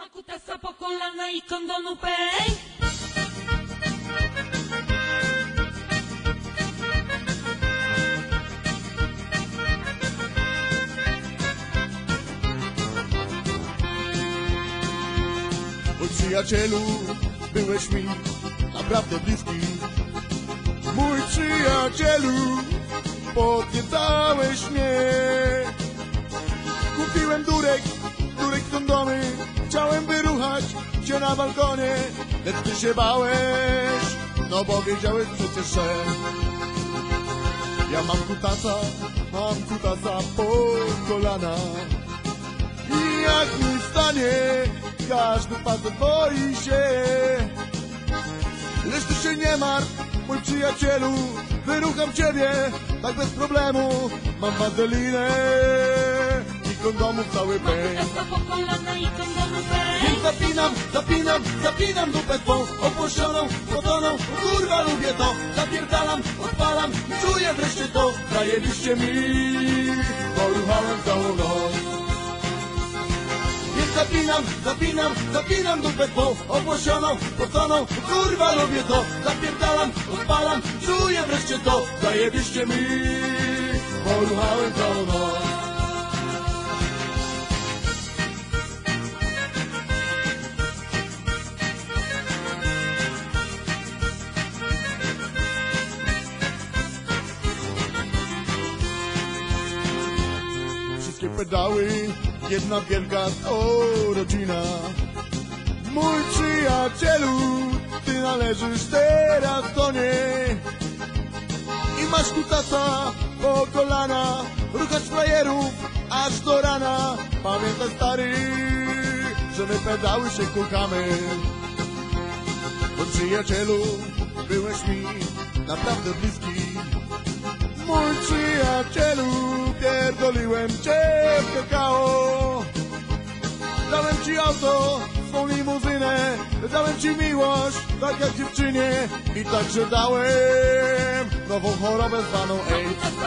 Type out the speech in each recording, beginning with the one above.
Makutasa po kolana i kondonu pęk. Mój przyjacielu, byłeś mi naprawdę bliski. Mój przyjacielu, podniecałeś mnie. Kupiłem durek, durek kondomy, cię na balkonie, lecz ty się bałeś, no bo wiedziałeś przecież, że ja mam kutasa, mam kutasa po kolana. I jak mi stanie, każdy facet boi się. Lecz ty się nie martw, mój przyjacielu, wyrucham ciebie, tak bez problemu. Mam wazelinę i kondomów cały pęk. Makutasa po kolana i pęk. Zapinam, zapinam, zapinam dupę twą Opłosioną, spoconą, kurwa lubię to Zapierdalam, odpalam, czuję wreszcie to. Zajebiście mi, poruchałem całą noc. Zapinam, zapinam, zapinam dupę twą Opłosioną, spoconą, kurwa lubię to Zapierdalam, odpalam, czuję wreszcie to. Zajebiście mi, poruchałem całą noc pedały, jedna wielka to rodzina. Mój przyjacielu, ty należysz teraz do niej. I masz kutasa po kolana, ruchać frajerów aż do rana. Pamiętaj stary, że my pedały się kochamy. Bo przyjacielu, byłeś mi naprawdę bliski. Mój przyjacielu, pierdoliłem cię w kakao. Dałem ci auto, swą limuzynę, dałem ci miłość, tak jak dziewczynie. I także dałem nową chorobę zwaną AIDS.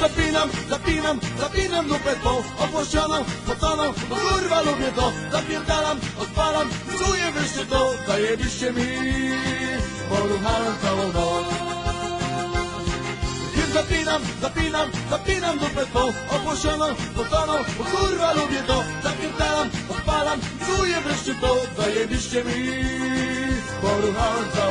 Zapinam, zapinam, zapinam dupę twą Opłosioną, spoconą, bo kurwa lubię to Zapierdalam, odpalam, czuję wreszcie to Zajebiście mi, poruchałem całą noc zapinam, zapinam, zapinam dupę twą Opłosioną, spoconą, bo kurwa lubię to. Zapierdalam, odpalam, czuję wreszcie to Zajebiście mi, noc